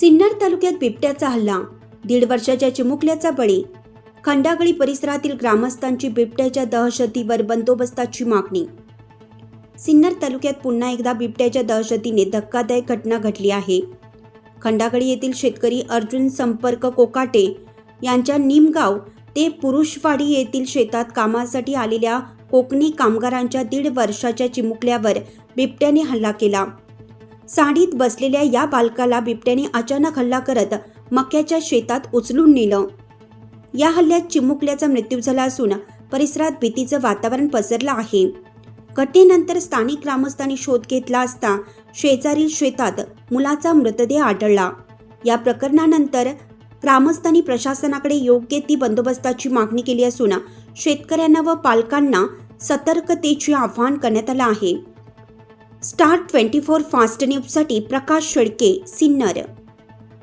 सिन्नर तालुक्यात बिबट्याचा हल्ला. दीड वर्षाच्या चिमुकल्याचा बळी. खंडागळी परिसरातील ग्रामस्थांची बिबट्याच्या दहशतीवर बंदोबस्ताची मागणी. सिन्नर तालुक्यात पुन्हा एकदा बिबट्याच्या दहशतीने धक्कादायक घटना घडली आहे. खंडागळी येथील शेतकरी अर्जुन संपर्क कोकाटे यांच्या निमगाव ते पुरुषवाडी येथील शेतात कामासाठी आलेल्या कोकणी कामगारांच्या दीड वर्षाच्या चिमुकल्यावर बिबट्याने हल्ला केला. साडीत बसलेल्या या बालकाला बिबट्याने अचानक हल्ला करत मक्याच्या शेतात उचलून नेलं. या हल्ल्यात चिमुकल्याचा मृत्यू झाला असून परिसरात भीतीचं वातावरण पसरलं आहे. घटनेनंतर स्थानिक ग्रामस्थांनी शोध घेतला असता शेजारील शेतात मुलाचा मृतदेह आढळला. या प्रकरणानंतर ग्रामस्थांनी प्रशासनाकडे योग्य ती बंदोबस्ताची मागणी केली असून शेतकऱ्यांना व पालकांना सतर्कतेचे आवाहन करण्यात आलं आहे. स्टार ट्वेंटी फोर फास्ट न्यूजसाठी प्रकाश शेळके सिन्नर